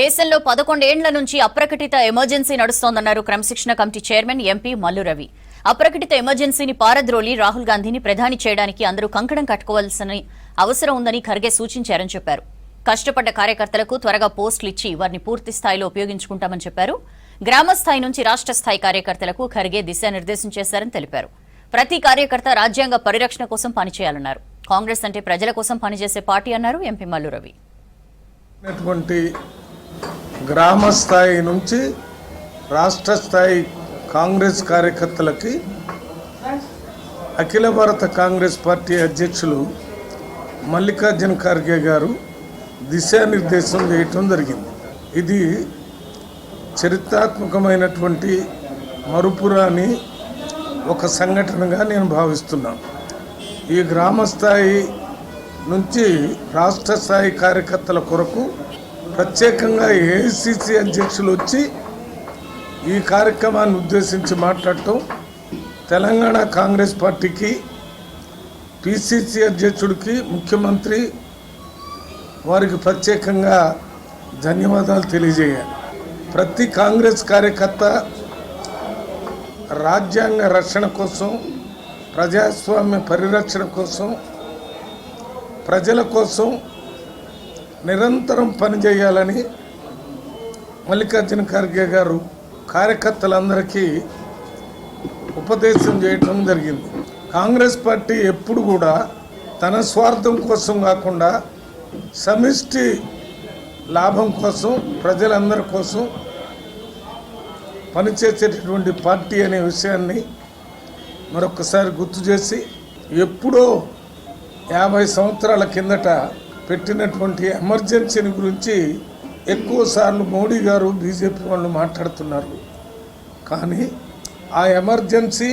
దేశంలో పదకొండేండ్ల నుంచి అప్రకటిత ఎమర్జెన్సీ నడుస్తోందన్నారు క్రమశిక్షణ committee chairman MP Mallu Ravi. అప్రకటిత ఎమర్జెన్సీని పారద్రోలి రాహుల్ గాంధీని ప్రధాని చేయడానికి అందరూ కంకణం కట్టుకోవాల్సిన అవసరం ఉందని ఖర్గే సూచించారని చెప్పారు. కష్టపడ్డ కార్యకర్తలకు త్వరగా పోస్టులు ఇచ్చి వారిని పూర్తి స్థాయిలో ఉపయోగించుకుంటామని చెప్పారు. గ్రామ స్థాయి నుంచి రాష్ట్ర స్థాయి కార్యకర్తలకు ఖర్గే దిశానిర్దేశం చేశారని తెలిపారు. ప్రతి కార్యకర్త రాజ్యాంగ పరిరక్షణ కోసం పనిచేయాలన్నారు. కాంగ్రెస్ అంటే ప్రజల కోసం పనిచేసే పార్టీ అన్నారు ఎంపీ మల్లు రవి. గ్రామ స్థాయి నుంచి రాష్ట్ర స్థాయి కాంగ్రెస్ కార్యకర్తలకి అఖిల భారత కాంగ్రెస్ పార్టీ అధ్యక్షులు మల్లికార్జున ఖార్గే గారు దిశానిర్దేశం చేయటం జరిగింది. ఇది చరిత్రాత్మకమైనటువంటి మరుపురాని ఒక సంఘటనగా నేను భావిస్తున్నాను. ఈ గ్రామ స్థాయి నుంచి రాష్ట్ర స్థాయి కార్యకర్తల కొరకు ప్రత్యేకంగా ఏఐసిసి అధ్యక్షులు వచ్చి ఈ కార్యక్రమాన్ని ఉద్దేశించి మాట్లాడటం. తెలంగాణ కాంగ్రెస్ పార్టీకి పిసిసి అధ్యక్షుడికి ముఖ్యమంత్రి వారికి ప్రత్యేకంగా ధన్యవాదాలు తెలియజేయాలి. ప్రతి కాంగ్రెస్ కార్యకర్త రాజ్యాంగ రక్షణ కోసం ప్రజాస్వామ్య పరిరక్షణ కోసం ప్రజల కోసం నిరంతరం పనిచేయాలని మల్లికార్జున ఖర్గే గారు కార్యకర్తలందరికీ ఉపదేశం చేయటం జరిగింది. కాంగ్రెస్ పార్టీ ఎప్పుడు కూడా తన స్వార్థం కోసం కాకుండా సమిష్టి లాభం కోసం ప్రజలందరి కోసం పనిచేసేటటువంటి పార్టీ అనే విషయాన్ని మరొకసారి గుర్తు చేసి ఎప్పుడో యాభై సంవత్సరాల కిందట పెట్టినటువంటి ఎమర్జెన్సీని గురించి ఎక్కువసార్లు మోడీ గారు బీజేపీ వాళ్ళు మాట్లాడుతున్నారు. కానీ ఆ ఎమర్జెన్సీ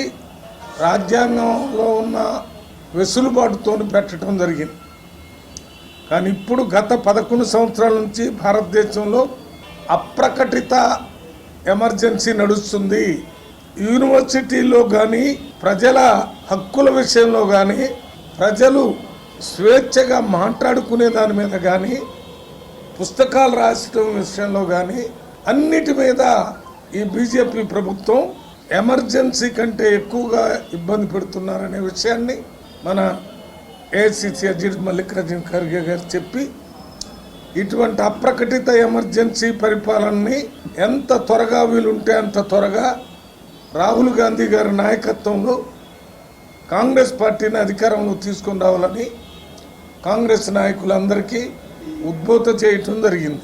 రాజ్యాంగంలో ఉన్న వెసులుబాటుతో పెట్టడం జరిగింది. కానీ ఇప్పుడు గత పదకొండు సంవత్సరాల నుంచి భారతదేశంలో అప్రకటిత ఎమర్జెన్సీ నడుస్తుంది. యూనివర్సిటీల్లో కానీ ప్రజల హక్కుల విషయంలో కానీ ప్రజలు స్వేచ్ఛగా మాట్లాడుకునే దాని మీద కానీ పుస్తకాలు రాసడం విషయంలో కానీ అన్నిటి మీద ఈ బీజేపీ ప్రభుత్వం ఎమర్జెన్సీ కంటే ఎక్కువగా ఇబ్బంది పెడుతున్నారనే విషయాన్ని మన ఏఐసిసి అధ్యక్షుడు మల్లికార్జున ఖర్గే గారు చెప్పి ఇటువంటి అప్రకటిత ఎమర్జెన్సీ పరిపాలనని ఎంత త్వరగా వీలుంటే అంత త్వరగా రాహుల్ గాంధీ గారి నాయకత్వంలో కాంగ్రెస్ పార్టీని అధికారంలో తీసుకొని రావాలని కాంగ్రెస్ నాయకులందరికీ ఉద్భూత చేయటం జరిగింది.